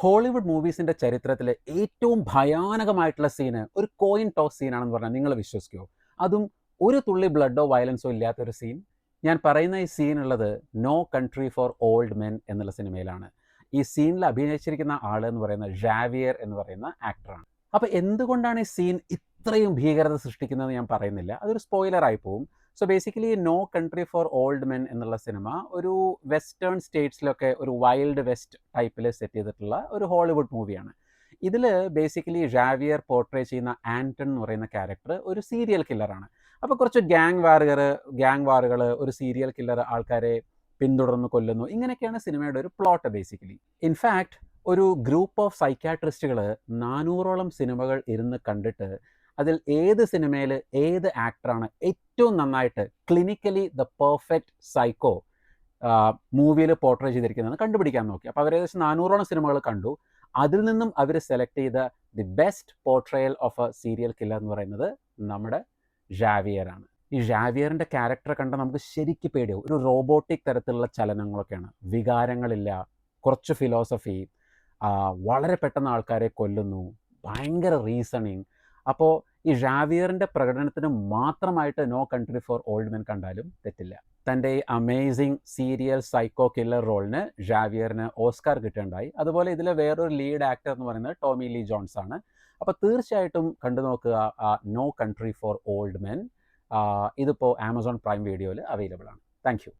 Hollywood മൂവീസിന്റെ ചരിത്രത്തിലെ ഏറ്റവും ഭയാനകമായിട്ടുള്ള സീന് ഒരു കോയിൻ ടോസ് സീനാണെന്ന് പറഞ്ഞാൽ നിങ്ങൾ വിശ്വസിക്കുമോ അതും ഒരു തുള്ളി ബ്ലഡോ വയലൻസോ ഇല്ലാത്ത ഒരു സീൻ ഞാൻ പറയുന്ന ഈ സീൻ ഉള്ളത് no country for old men എന്നുള്ള സിനിമയിലാണ്. ഈ സീനിൽ അഭിനയിച്ചിരിക്കുന്ന ആൾ എന്ന് പറയുന്ന ജാവിയർ എന്ന് പറയുന്ന ആക്ടറാണ് അപ്പോൾ എന്തുകൊണ്ടാണ് ഈ സീൻ ഇത്രയും ഭീകരത സൃഷ്ടിക്കുന്നത് ഞാൻ പറയുന്നില്ല. അതൊരു സ്പോയിലർ ആയി പോവും. So basically no country for old men എന്നുള്ള സിനിമ ഒരു വെസ്റ്റേൺ സ്റ്റേറ്റ്സിലൊക്കെ ഒരു വൈൽഡ് വെസ്റ്റ് ടൈപ്പിൽ സെറ്റ് ചെയ്തിട്ടുള്ള ഒരു ഹോളിവുഡ് മൂവിയാണ് ഇതിൽ ബേസിക്കലി ജാവിയർ പോർട്രേ ചെയ്യുന്ന ആന്റൺ എന്ന് പറയുന്ന ക്യാരക്ടർ ഒരു സീരിയൽ കില്ലറാണ് അപ്പോൾ കുറച്ച് ഗ്യാങ് വാറുകൾ ഗ്യാങ് വാറുകൾ ഒരു സീരിയൽ കില്ലർ ആൾക്കാരെ പിന്തുടർന്ന് കൊല്ലുന്നു. ഇങ്ങനെയൊക്കെയാണ് സിനിമയുടെ ഒരു പ്ലോട്ട് ബേസിക്കലി ഇൻഫാക്ട് ഒരു ഗ്രൂപ്പ് ഓഫ് സൈക്കാട്രിസ്റ്റുകൾ നാനൂറോളം സിനിമകൾ ഇരുന്ന് കണ്ടിട്ട് അതിൽ ഏത് സിനിമയിൽ ഏത് ആക്ടറാണ് ഏറ്റവും നന്നായിട്ട് ക്ലിനിക്കലി ദ പെർഫെക്റ്റ് സൈക്കോ മൂവിയിൽ പോർട്രേ ചെയ്തിരിക്കുന്നത് കണ്ടുപിടിക്കാൻ നോക്കി. അപ്പോൾ അവർ ഏകദേശം നാനൂറോളം സിനിമകൾ കണ്ടു. അതിൽ നിന്നും അവർ സെലക്ട് ചെയ്ത the best portrayal of a serial killer എന്ന് പറയുന്നത് നമ്മുടെ ജാവിയറാണ്. ഈ ജാവിയറിന്റെ ക്യാരക്ടർ കണ്ട നമുക്ക് ശരിക്കും പേടിയാവും. ഒരു റോബോട്ടിക് തരത്തിലുള്ള ചലനങ്ങളൊക്കെയാണ്. വികാരങ്ങളില്ല കുറച്ച് ഫിലോസഫി വളരെ പെട്ടെന്ന് ആൾക്കാരെ കൊല്ലുന്നു ഭയങ്കര റീസണിങ് അപ്പോൾ ഈ ഷാവിയറിന്റെ പ്രകടനത്തിന് മാത്രമായിട്ട് no country for old men കണ്ടാലും തെറ്റില്ല. തന്റെ ഈ അമേസിങ് സീരിയൽ സൈക്കോ കില്ലർ റോളിന് ഷാവിയറിന് ഓസ്കാർ കിട്ടുകയുണ്ടായി അതുപോലെ ഇതിലെ വേറൊരു ലീഡ് ആക്ടർ എന്ന് പറയുന്നത് ടോമി ലീ ജോൺസ് ആണ് അപ്പോൾ തീർച്ചയായിട്ടും കണ്ടു നോക്കുക no country for old men ഇതിപ്പോൾ ആമസോൺ പ്രൈം വീഡിയോയിൽ അവൈലബിൾ ആണ്. താങ്ക്